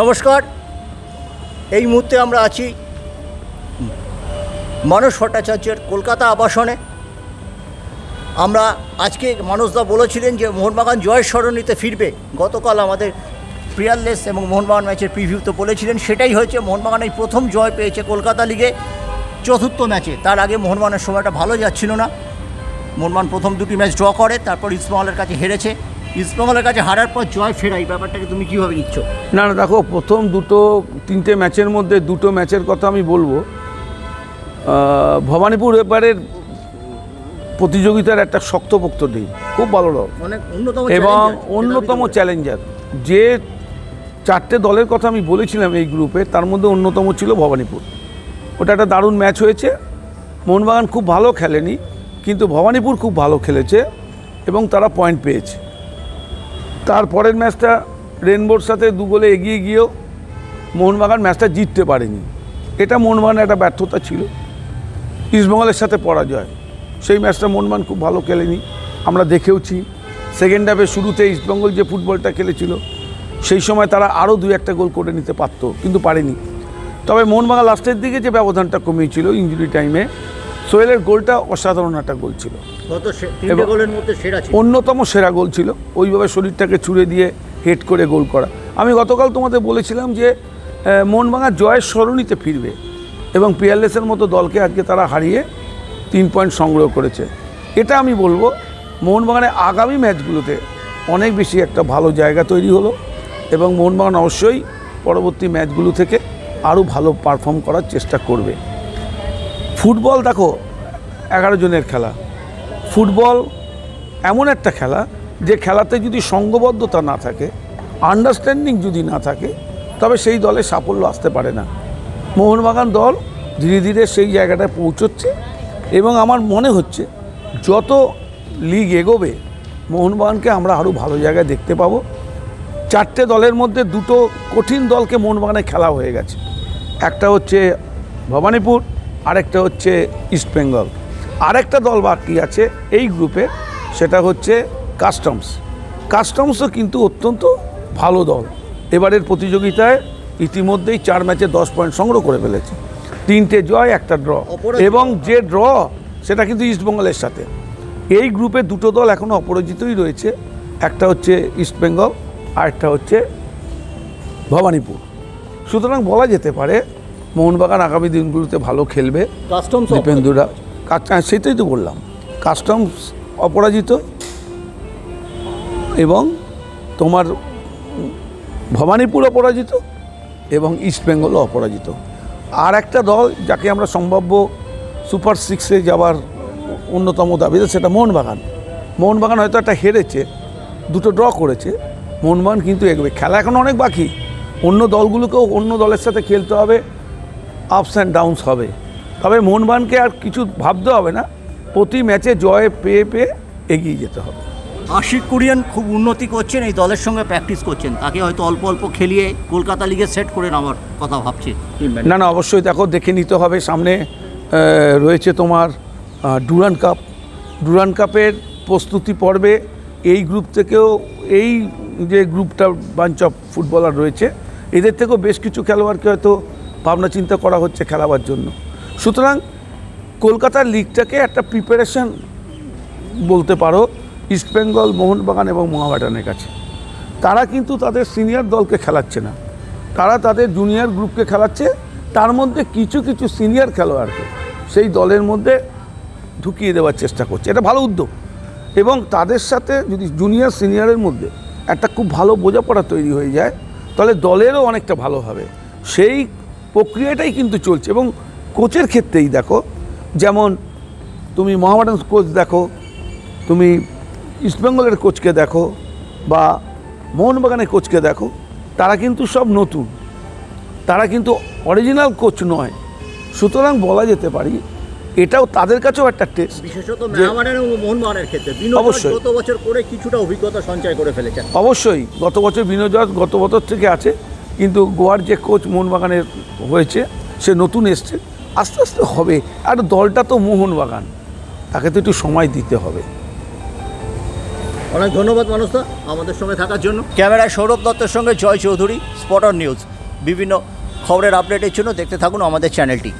নমস্কার। এই মুহূর্তে আমরা আছি মানস ভট্টাচার্যের কলকাতা আবাসনে। আমরা আজকে মানসদা বলেছিলেন যে মোহনবাগান জয়ের সরণিতে ফিরবে। গতকাল আমাদের প্রিয়ারলেস এবং মোহনবাগান ম্যাচের প্রিভিউ তো বলেছিলেন, সেটাই হয়েছে মোহনবাগান এই প্রথম জয় পেয়েছে কলকাতা লিগে চতুর্থ ম্যাচে। তার আগে মোহনবাগানের সময়টা ভালো যাচ্ছিল না। মোহনবাগান প্রথম দুটি ম্যাচ ড্র করে, তারপর ইস্টবেঙ্গলের কাছে হেরেছে। ইস্টবেঙ্গলের কাছে হারার পর জয় ফেরাই ব্যাপারটাকে তুমি কীভাবে নিচ্ছ? না না দেখো প্রথম দুটো তিনটে ম্যাচের মধ্যে দুটো ম্যাচের কথা আমি বলব। ভবানীপুর এবারের প্রতিযোগিতার একটা শক্তপোক্ত দিন খুব ভালো দল। অনেক অন্যতম এবং অন্যতম। চ্যালেঞ্জার যে চারটে দলের কথা আমি বলেছিলাম এই গ্রুপে তার মধ্যে অন্যতম ছিল ভবানীপুর। ওটা একটা দারুণ ম্যাচ হয়েছে। মোহনবাগান খুব ভালো খেলেনি কিন্তু ভবানীপুর খুব ভালো খেলেছে এবং তারা পয়েন্ট পেয়েছে। তারপরের ম্যাচটা রেনবোর সাথে দু গোলে এগিয়ে গিয়েও মোহনবাগান ম্যাচটা জিততে পারেনি। এটা মোহনবাগানের একটা ব্যর্থতা ছিল। ইস্টবেঙ্গলের সাথে পরাজয়। সেই ম্যাচটা মোহনবাগান খুব ভালো খেলেনি। আমরা দেখেওছি সেকেন্ড হাফে শুরুতে ইস্টবেঙ্গল যে ফুটবলটা খেলেছিল, সেই সময় তারা আরও দু একটা গোল করে নিতে পারতো, কিন্তু পারেনি। তবে মোহনবাগান লাস্টের দিকে যে ব্যবধানটা কমিয়েছিল ইঞ্জুরি টাইমে সোহেলের গোলটা অসাধারণ একটা গোল ছিল। অন্যতম সেরা গোল ছিল। ওইভাবে শরীরটাকে ছুঁড়ে দিয়ে হেড করে গোল করা। আমি গতকাল তোমাদের বলেছিলাম যে আহ, মোহনবাগান জয়ের সরণিতে ফিরবে এবং পিয়ারলেসের মতো দলকে আজকে তারা হারিয়ে তিন পয়েন্ট সংগ্রহ করেছে। এটা আমি বলব মোহনবাগানের আগামী ম্যাচগুলোতে অনেক বেশি একটা ভালো জায়গা তৈরি হলো এবং মোহনবাগান অবশ্যই পরবর্তী ম্যাচগুলো থেকে আরও ভালো পারফর্ম করার চেষ্টা করবে। ফুটবল দেখো, এগারো জনের খেলা। ফুটবল এমন একটা খেলা যে খেলাতে যদি সঙ্গবদ্ধতা না থাকে আন্ডারস্ট্যান্ডিং যদি না থাকে, তবে সেই দলে সাফল্য আসতে পারে না। মোহনবাগান দল ধীরে ধীরে সেই জায়গাটায় পৌঁছচ্ছে এবং আমার মনে হচ্ছে যত লিগ এগোবে, মোহনবাগানকে আমরা আরও ভালো জায়গায় দেখতে পাবো। চারটে দলের মধ্যে দুটো কঠিন দলকে মোহনবাগানে খেলা হয়ে গেছে। একটা হচ্ছে ভবানীপুর আরেকটা হচ্ছে ইস্টবেঙ্গল আরেকটা দল বাকি আছে এই গ্রুপে সেটা হচ্ছে কাস্টমস কাস্টমসও কিন্তু অত্যন্ত ভালো দল। এবারের প্রতিযোগিতায় ইতিমধ্যেই চার ম্যাচে দশ পয়েন্ট সংগ্রহ করে ফেলেছে। তিনটে জয় একটা ড্র। এবং যে ড্র সেটা কিন্তু ইস্টবেঙ্গলের সাথে। এই গ্রুপে দুটো দল এখনও অপরাজিতই রয়েছে। একটা হচ্ছে ইস্টবেঙ্গল আর একটা হচ্ছে ভবানীপুর। সুতরাং বলা যেতে পারে মোহনবাগান আগামী দিনগুলোতে ভালো খেলবে। কাস্টমস দীপেন্দুরা। সেটাই তো বললাম। কাস্টমস অপরাজিত এবং তোমার ভবানীপুর অপরাজিত এবং ইস্টবেঙ্গলও অপরাজিত। আর একটা দল যাকে আমরা সম্ভাব্য সুপার সিক্সে যাওয়ার অন্যতম দাবিতে সেটা মোহনবাগান। মোহনবাগান হয়তো একটা হেরেছে দুটো ড্র করেছে। মোহনবাগান কিন্তু এগোবে খেলা এখন অনেক বাকি। অন্য দলগুলোকেও অন্য দলের সাথে খেলতে হবে। আপস অ্যান্ড ডাউনস হবে। তবে মোহনবাগানকে আর কিছু ভাবতে হবে না প্রতি ম্যাচে জয় পেয়ে পেয়ে এগিয়ে যেতে হবে। আশিক কুরিয়ান খুব উন্নতি করছেন এই দলের সঙ্গে প্র্যাকটিস করছেন। তাকে হয়তো অল্প অল্প খেলিয়ে কলকাতা লিগে সেট করে নেওয়ার কথা ভাবছি। না না অবশ্যই দেখো দেখে নিতে হবে। সামনে রয়েছে তোমার ডুরান কাপ। ডুরান কাপের প্রস্তুতি পর্বে এই গ্রুপ থেকেও এই যে গ্রুপটা বাঞ্চ অফ ফুটবলার রয়েছে এদের থেকেও বেশ কিছু খেলোয়াড়কে হয়তো ভাবনা চিন্তা করা হচ্ছে খেলাবার জন্য। সুতরাং কলকাতার লিগটাকে একটা প্রিপারেশন বলতে পারো ইস্টবেঙ্গল মোহনবাগান এবং মোহামেডানের কাছে। তারা কিন্তু তাদের সিনিয়র দলকে খেলাচ্ছে না। তারা তাদের জুনিয়র গ্রুপকে খেলাচ্ছে। তার মধ্যে কিছু কিছু সিনিয়র খেলোয়াড়কে সেই দলের মধ্যে ঢুকিয়ে দেওয়ার চেষ্টা করছে। এটা ভালো উদ্যোগ। এবং তাদের সাথে যদি জুনিয়র সিনিয়রের মধ্যে একটা খুব ভালো বোঝাপড়া তৈরি হয়ে যায়, তাহলে দলেরও অনেকটা ভালো হবে। সেই প্রক্রিয়াটাই কিন্তু চলছে এবং কোচের ক্ষেত্রেই দেখো যেমন তুমি মোহামেডান কোচ দেখো তুমি ইস্টবেঙ্গলের কোচকে দেখো বা মোহনবাগানের কোচকে দেখো তারা কিন্তু সব নতুন। তারা কিন্তু অরিজিনাল কোচ নয়। সুতরাং বলা যেতে পারি এটাও তাদের কাছেও একটা টেস্ট বিশেষত মোহনবাগানের ক্ষেত্রে। অবশ্যই। গত বছর করে কিছুটা অভিজ্ঞতা সঞ্চয় করে ফেলেছেন। অবশ্যই গত বছর বিনোদ গত বছর থেকে আছে। কিন্তু গোয়ার যে কোচ মোহনবাগানের হয়েছে সে নতুন এসছে আস্তে আস্তে হবে। আর দলটা তো মোহনবাগান তাকে তো একটু সময় দিতে হবে। অনেক ধন্যবাদ মানুষদা আমাদের সঙ্গে থাকার জন্য। ক্যামেরায় সৌরভ দত্তের সঙ্গে জয় চৌধুরী স্পটার নিউজ। বিভিন্ন খবরের আপডেটের জন্য দেখতে থাকুন আমাদের চ্যানেলটি।